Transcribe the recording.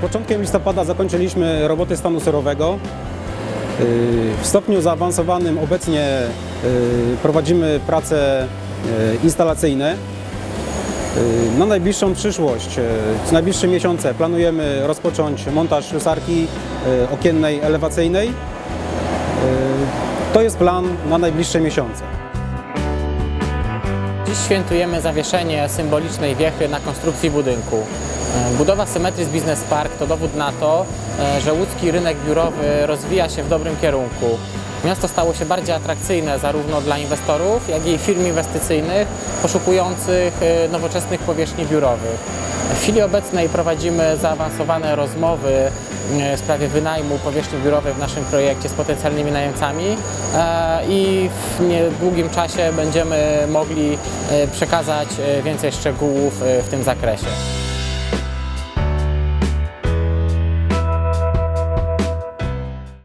początkiem listopada zakończyliśmy roboty stanu surowego. Yy, W stopniu zaawansowanym obecnie yy, prowadzimy prace yy, instalacyjne. Na najbliższą przyszłość, w najbliższe miesiące planujemy rozpocząć montaż ślusarki okiennej elewacyjnej. To jest plan na najbliższe miesiące. Dziś świętujemy zawieszenie symbolicznej wiechy na konstrukcji budynku. E, Budowa Symmetris Business Park to dowód na to, e, że łódzki rynek biurowy rozwija się w dobrym kierunku. Miasto stało się bardziej atrakcyjne zarówno dla inwestorów, jak i firm inwestycyjnych poszukujących e, nowoczesnych powierzchni biurowych. W chwili obecnej prowadzimy zaawansowane rozmowy e, w sprawie wynajmu powierzchni biurowej w naszym projekcie z potencjalnymi najemcami e, i w niedługim czasie będziemy mogli e, przekazać więcej szczegółów w tym zakresie.